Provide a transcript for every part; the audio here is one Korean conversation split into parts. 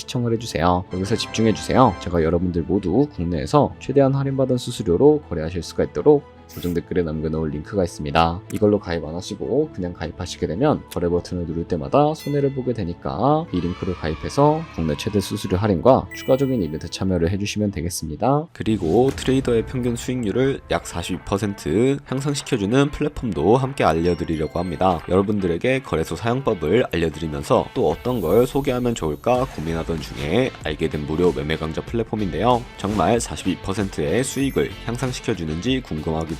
시청을 해주세요. 여기서 집중해주세요. 제가 여러분들 모두 국내에서 최대한 할인받은 수수료로 거래하실 수가 있도록 고정 댓글에 남겨놓을 링크가 있습니다. 이걸로 가입 안 하시고 그냥 가입하시게 되면 거래 버튼을 누를 때마다 손해를 보게 되니까 이 링크로 가입해서 국내 최대 수수료 할인과 추가적인 이벤트 참여를 해주시면 되겠습니다. 그리고 트레이더의 평균 수익률을 약 42% 향상시켜주는 플랫폼도 함께 알려드리려고 합니다. 여러분들에게 거래소 사용법을 알려드리면서 또 어떤 걸 소개하면 좋을까 고민하던 중에 알게 된 무료 매매 강좌 플랫폼인데요. 정말 42%의 수익을 향상시켜주는지 궁금하기도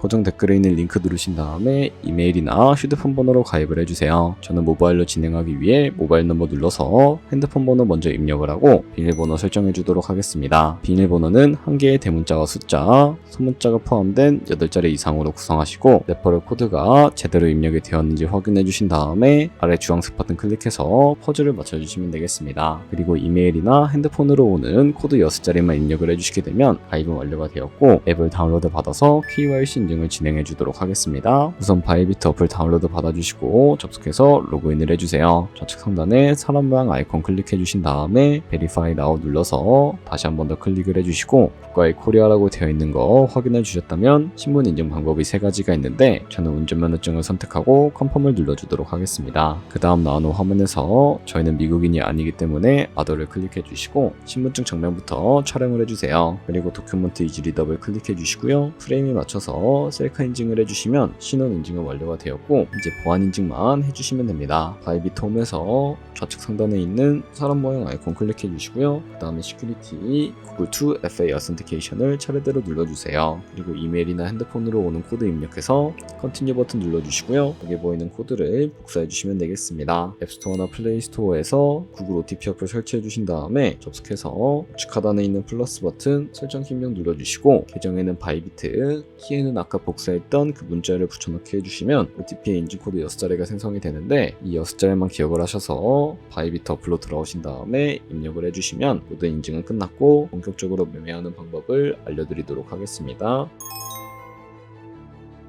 고정 댓글에 있는 링크 누르신 다음에 이메일이나 휴대폰 번호로 가입을 해주세요. 저는 모바일로 진행하기 위해 모바일 넘버 눌러서 핸드폰 번호 먼저 입력을 하고 비밀번호 설정해 주도록 하겠습니다. 비밀번호는 한 개의 대문자와 숫자, 소문자가 포함된 8자리 이상으로 구성하시고 레퍼럴 코드가 제대로 입력이 되었는지 확인해 주신 다음에 아래 주황색 버튼 클릭해서 퍼즐을 맞춰주시면 되겠습니다. 그리고 이메일이나 핸드폰으로 오는 코드 6자리만 입력을 해주시게 되면 가입은 완료가 되었고 앱을 다운로드 받아서 KYC 인증을 진행해 주도록 하겠습니다. 우선 바이비트 어플 다운로드 받아주시고 접속해서 로그인을 해주세요. 좌측 상단에 사람 모양 아이콘 클릭해 주신 다음에 베리파이 나우 눌러서 다시 한 번 더 클릭을 해주시고 국가의 코리아라고 되어 있는 거 확인해 주셨다면 신분 인증 방법이 세 가지가 있는데 저는 운전면허증을 선택하고 컨펌을 눌러주도록 하겠습니다. 그 다음 나오는 화면에서 저희는 미국인이 아니기 때문에 아더를 클릭해 주시고 신분증 정면부터 촬영을 해주세요. 그리고 도큐먼트 이지 리 더블 클릭해 주시고요. 프레임에 맞춰서 셀카 인증을 해주시면 신원 인증은 완료가 되었고 이제 보안 인증만 해주시면 됩니다. 바이비트 홈에서 좌측 상단에 있는 사람 모양 아이콘 클릭해 주시고요. 그 다음에 시큐리티 구글2 FA 어센티케이션을 차례대로 눌러주세요. 그리고 이메일이나 핸드폰으로 오는 코드 입력해서 컨티뉴 버튼 눌러주시고요. 여기 보이는 코드를 복사해 주시면 되겠습니다. 앱스토어나 플레이스토어에서 구글 OTP 어플 설치해 주신 다음에 접속해서 우측 하단에 있는 플러스 버튼 설정 기명 눌러주시고 계정에는 바이비트, 키에는 아까 복사했던 그 문자를 붙여넣기 해주시면 OTP의 인증 코드 6자리가 생성이 되는데 이 6자리만 기억을 하셔서 바이비트 어플로 들어오신 다음에 입력을 해주시면 모든 인증은 끝났고 본격적으로 매매하는 방법을 알려드리도록 하겠습니다.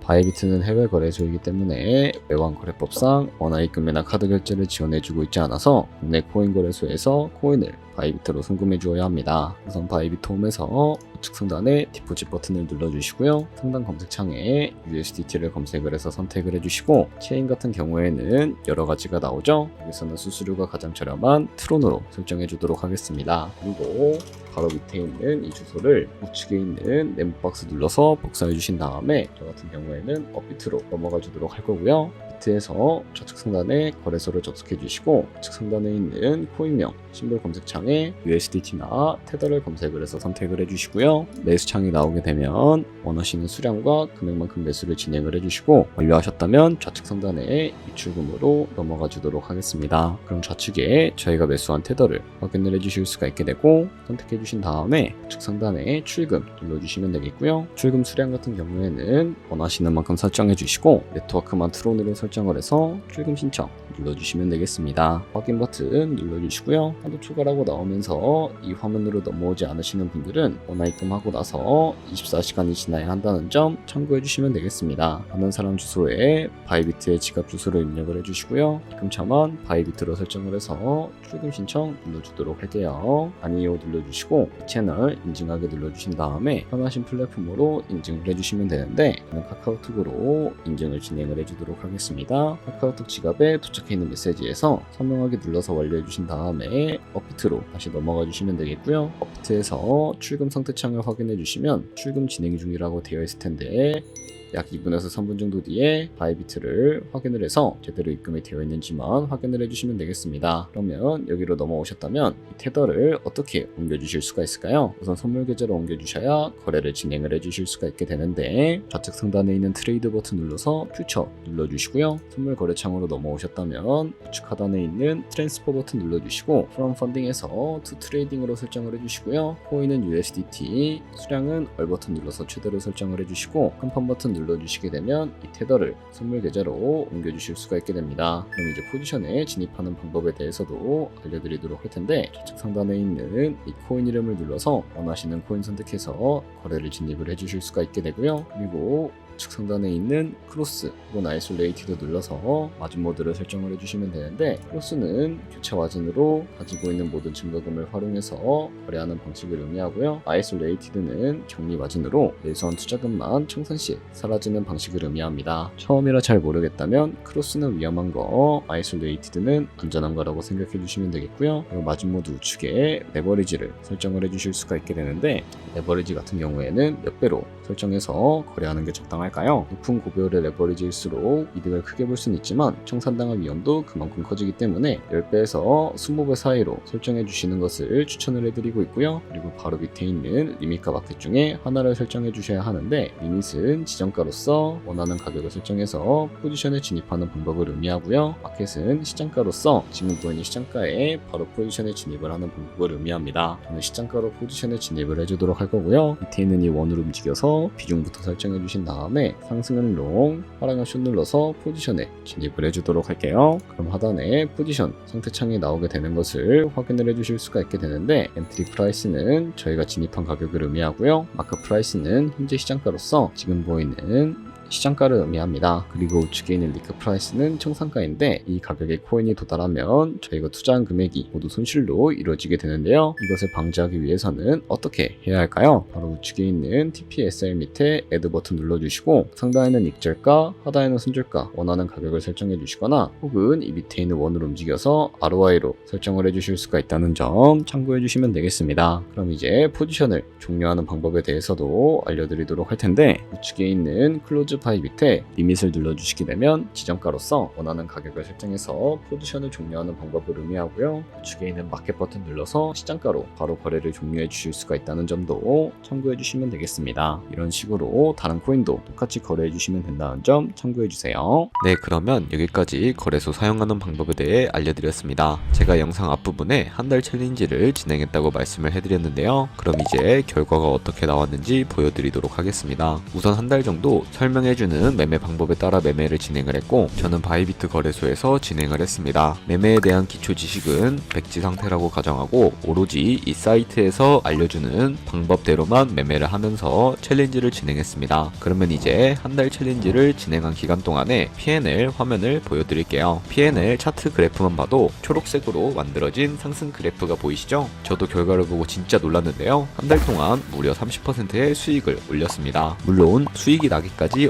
바이비트는 해외 거래소이기 때문에 외환 거래법상 원화 입금이나 카드 결제를 지원해주고 있지 않아서 국내 코인 거래소에서 코인을 바이비트로 송금해 주어야 합니다. 우선 바이비트 홈에서 우 측 상단에 디포짓 버튼을 눌러주시고요. 상단 검색창에 USDT를 검색을 해서 선택을 해주시고 체인 같은 경우에는 여러 가지가 나오죠. 여기서는 수수료가 가장 저렴한 트론으로 설정해 주도록 하겠습니다. 그리고 바로 밑에 있는 이 주소를 우측에 있는 네모박스 눌러서 복사해 주신 다음에 저 같은 경우에는 업비트로 넘어가 주도록 할 거고요. 비트에서 좌측 상단에 거래소를 접속해 주시고 우측 상단에 있는 코인명 심볼 검색창에 USDT나 테더를 검색을 해서 선택을 해 주시고요. 매수창이 나오게 되면 원하시는 수량과 금액만큼 매수를 진행을 해주시고 완료하셨다면 좌측 상단에 입출금으로 넘어가 주도록 하겠습니다. 그럼 좌측에 저희가 매수한 테더를 확인을 해주실 수가 있게 되고 선택해 주신 다음에 우측 상단에 출금 눌러주시면 되겠고요. 출금 수량 같은 경우에는 원하시는 만큼 설정해 주시고 네트워크만 트론으로 설정을 해서 출금 신청 눌러주시면 되겠습니다. 확인 버튼 눌러주시고요. 하도 초과라고 나오면서 이 화면으로 넘어오지 않으시는 분들은 원화 입금하고 나서 24시간이 지나야 한다는 점 참고해 주시면 되겠습니다. 하는 사람 주소에 바이비트의 지갑 주소를 입력을 해주시고요. 입금처만 바이비트로 설정을 해서 출금 신청 눌러주도록 할게요. 아니요 눌러주시고 이 채널 인증하게 눌러주신 다음에 편하신 플랫폼으로 인증을 해주시면 되는데 저는 카카오톡으로 인증을 진행을 해주도록 하겠습니다. 카카오톡 지갑에 도착해 있는 메시지에서 선명하게 눌러서 완료해 주신 다음에 업비트로 다시 넘어가 주시면 되겠고요. 업비트에서 출금 상태 창을 확인해 주시면 출금 진행 중이라고 되어 있을 텐데 약 2분에서 3분 정도 뒤에 바이비트를 확인을 해서 제대로 입금이 되어 있는지만 확인을 해주시면 되겠습니다. 그러면 여기로 넘어오셨다면 이 테더를 어떻게 옮겨주실 수가 있을까요? 우선 선물 계좌로 옮겨주셔야 거래를 진행을 해주실 수가 있게 되는데 좌측 상단에 있는 트레이드 버튼 눌러서 퓨처 눌러주시고요. 선물 거래창으로 넘어오셨다면 우측 하단에 있는 트랜스퍼 버튼 눌러주시고 from funding에서 to trading으로 설정을 해주시고요. 코인은 USDT, 수량은 얼 버튼 눌러서 최대로 설정을 해주시고 컨펌 버튼 눌러주시게 되면 이 테더를 선물 계좌로 옮겨주실 수가 있게 됩니다. 그럼 이제 포지션에 진입하는 방법에 대해서도 알려드리도록 할 텐데 좌측 상단에 있는 이 코인 이름을 눌러서 원하시는 코인 선택해서 거래를 진입을 해주실 수가 있게 되고요. 그리고 우측 상단에 있는 크로스 혹은 아이솔레이티드 눌러서 마진 모드를 설정을 해주시면 되는데 크로스는 교체 마진으로 가지고 있는 모든 증거금을 활용해서 거래하는 방식을 의미하고요. 아이솔레이티드는 격리 마진으로 매수한 투자금만 청산 시 사라지는 방식을 의미합니다. 처음이라 잘 모르겠다면 크로스는 위험한 거 아이솔레이티드는 안전한 거라고 생각해 주시면 되겠고요. 그리고 마진 모드 우측에 레버리지를 설정을 해주실 수가 있게 되는데 레버리지 같은 경우에는 몇 배로 설정해서 거래하는 게 적당할 까요? 높은 고배율의 레버리지일수록 이득을 크게 볼 수는 있지만 청산당할 위험도 그만큼 커지기 때문에 10배에서 20배 사이로 설정해 주시는 것을 추천을 해드리고 있고요. 그리고 바로 밑에 있는 리밋과 마켓 중에 하나를 설정해 주셔야 하는데 리밋은 지정가로서 원하는 가격을 설정해서 포지션에 진입하는 방법을 의미하고요. 마켓은 시장가로서 지금 보이는 시장가에 바로 포지션에 진입을 하는 방법을 의미합니다. 저는 시장가로 포지션에 진입을 해주도록 할 거고요. 밑에 있는 이 원을 움직여서 비중부터 설정해 주신 다음 에 상승은 롱, 하락은 숏 눌러서 포지션에 진입을 해주도록 할게요. 그럼 하단에 포지션 상태창이 나오게 되는 것을 확인을 해주실 수가 있게 되는데 엔트리 프라이스는 저희가 진입한 가격을 의미하고요. 마크 프라이스는 현재 시장가로서 지금 보이는 시장가를 의미합니다. 그리고 우측에 있는 리크 프라이스는 청산가인데 이 가격에 코인이 도달하면 저희가 투자한 금액이 모두 손실로 이루어지게 되는데요. 이것을 방지하기 위해서는 어떻게 해야 할까요? 바로 우측에 있는 TPSR 밑에 애드 버튼 눌러주시고 상단에는 익절가, 하단에는 손절가 원하는 가격을 설정해 주시거나 혹은 이 밑에 있는 원을 움직여서 ROI로 설정을 해 주실 수가 있다는 점 참고해 주시면 되겠습니다. 그럼 이제 포지션을 종료하는 방법에 대해서도 알려드리도록 할 텐데 우측에 있는 클로즈 파이 밑에 리밋을 눌러주시게 되면 지정가로서 원하는 가격을 설정해서 포지션을 종료하는 방법을 의미하고요. 우측에 있는 마켓 버튼 눌러서 시장가로 바로 거래를 종료해 주실 수가 있다는 점도 참고해 주시면 되겠습니다. 이런 식으로 다른 코인도 똑같이 거래해 주시면 된다는 점 참고해 주세요. 네, 그러면 여기까지 거래소 사용하는 방법에 대해 알려드렸습니다. 제가 영상 앞부분에 한 달 챌린지를 진행했다고 말씀을 해드렸는데요. 그럼 이제 결과가 어떻게 나왔는지 보여드리도록 하겠습니다. 우선 한 달 정도 설명해 주는 매매 방법에 따라 매매를 진행을 했고, 저는 바이비트 거래소에서 진행을 했습니다. 매매에 대한 기초 지식은 백지 상태라고 가정하고, 오로지 이 사이트에서 알려주는 방법대로만 매매를 하면서 챌린지를 진행했습니다. 그러면 이제 한 달 챌린지를 진행한 기간 동안에 PNL 화면을 보여드릴게요. PNL 차트 그래프만 봐도 초록색으로 만들어진 상승 그래프가 보이시죠? 저도 결과를 보고 진짜 놀랐는데요. 한 달 동안 무려 30%의 수익을 올렸습니다. 물론 수익이 나기까지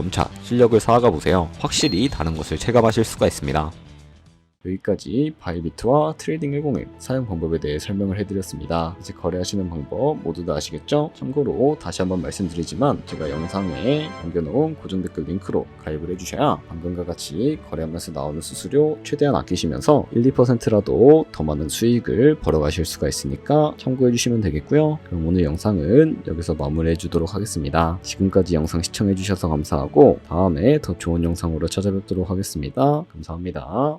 점차 실력을 쌓아가 보세요. 확실히 다른 것을 체감하실 수가 있습니다. 여기까지 바이비트와 트레이딩 101 사용 방법에 대해 설명을 해드렸습니다. 이제 거래하시는 방법 모두 다 아시겠죠? 참고로 다시 한번 말씀드리지만 제가 영상에 남겨놓은 고정 댓글 링크로 가입을 해주셔야 방금과 같이 거래하면서 나오는 수수료 최대한 아끼시면서 1, 2%라도 더 많은 수익을 벌어가실 수가 있으니까 참고해주시면 되겠고요. 그럼 오늘 영상은 여기서 마무리해주도록 하겠습니다. 지금까지 영상 시청해주셔서 감사하고 다음에 더 좋은 영상으로 찾아뵙도록 하겠습니다. 감사합니다.